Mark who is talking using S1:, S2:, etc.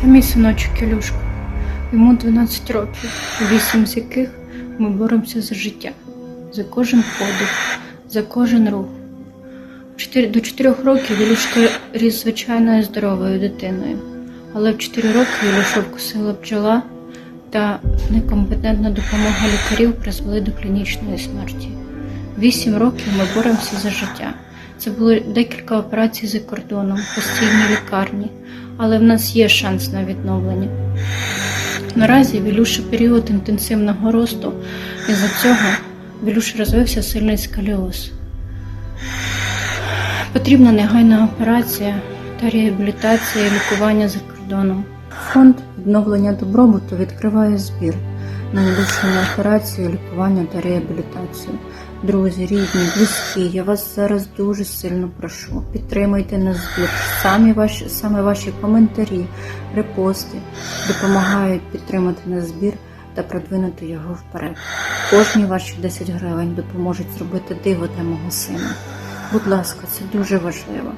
S1: Це мій синочок Ілюшка. Йому 12 років, 8 з яких ми боремося за життя, за кожен подих, за кожен рух. До 4 років Ілюшка ріс звичайною здоровою дитиною, але в 4 роки Ілюшу вкусила бджола та некомпетентна допомога лікарів призвели до клінічної смерті. Вісім років ми боремося за життя. Це було декілька операцій за кордоном, постійні лікарні, але в нас є шанс на відновлення. Наразі в період інтенсивного росту, і за цього Вілюш розвився сильний сколіоз. Потрібна негайна операція та реабілітація і лікування за кордоном. Фонд відновлення добробуту відкриває збір на Ілюшину операцію, лікування та реабілітацію. Друзі, рідні, близькі, я вас зараз дуже сильно прошу. Підтримайте наш збір. Самі ваші, саме ваші коментарі, репости допомагають підтримати наш збір та продвинути його вперед. Кожні ваші 10 гривень допоможуть зробити диво для мого сина. Будь ласка, це дуже важливо.